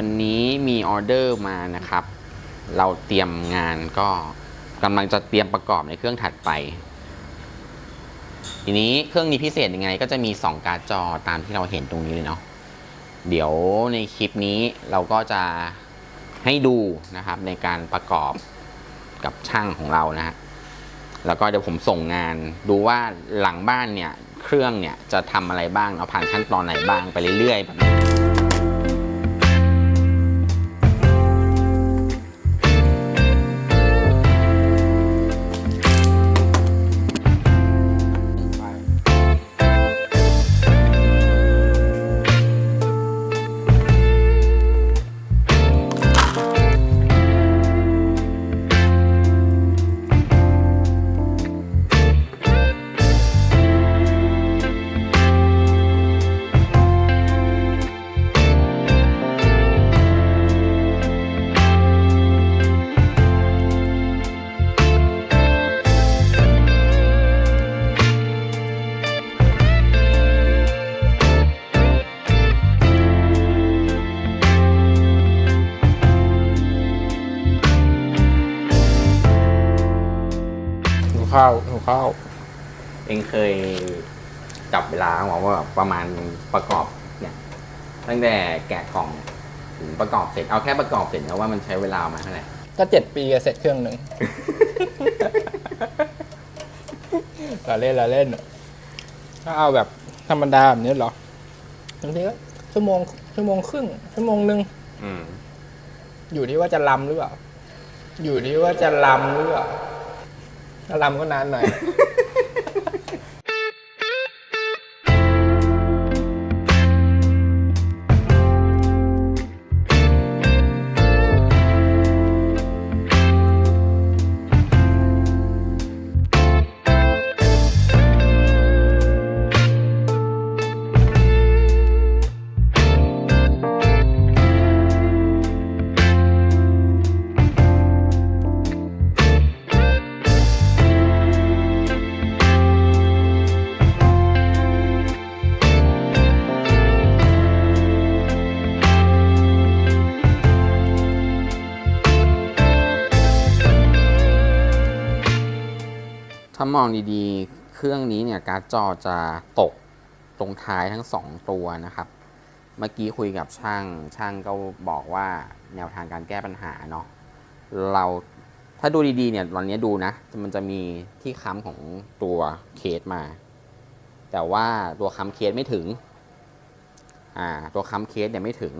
วันนี้มีออเดอร์มานะครับ เราเตรียมงานก็กำลังจะเตรียมประกอบในเครื่องถัดไป ทีนี้เครื่องนี้พิเศษยังไง ก็จะมี 2 การ์ดจอตามที่เราเห็นตรงนี้เลยเนาะเดี๋ยวในคลิปนี้เราก็จะให้ดูนะครับในการประกอบกับช่างของเรานะฮะแล้วก็เดี๋ยวผมส่งงานดูว่าหลังบ้านเนี่ย เครื่องเนี่ยจะทำอะไรบ้างเอาผ่านขั้นตอนไหนบ้างไปเรื่อยๆแบบนี้ ข้าวหิวข้าว เองเคยจับเวลาบอกว่าประมาณประกอบเนี่ย ตั้งแต่แกะกล่องถึงประกอบเสร็จเอาแค่ประกอบเสร็จนะว่ามันใช้เวลามาเท่าไหร่ก็เจ็ดปีจะเสร็จเครื่องหนึ่ง เราเล่นเราเล่นถ้าเอาแบบธรรมดาแบบนี้เหรอบางทีก็ชั่วโมงชั่วโมงครึ่งชั่วโมงหนึ่งอืม อยู่ที่ว่าจะลำหรือเปล่า อยู่ที่ว่าจะลำหรือเปล่า ถ้าลำก็นานหน่อย ถ้ามองดีๆ เครื่องนี้เนี่ยการ์ดจอจะตกตรงท้ายทั้งสองตัวนะครับ เมื่อกี้คุยกับช่าง ช่างก็บอกว่าแนวทางการแก้ปัญหาเนาะ เราถ้าดูดีๆเนี่ยตอนนี้ดูนะ มันจะมีที่ค้ำของตัวเคสมา แต่ว่าตัวค้ำเคสไม่ถึง อ่า ตัวค้ำเคสเนี่ยไม่ถึง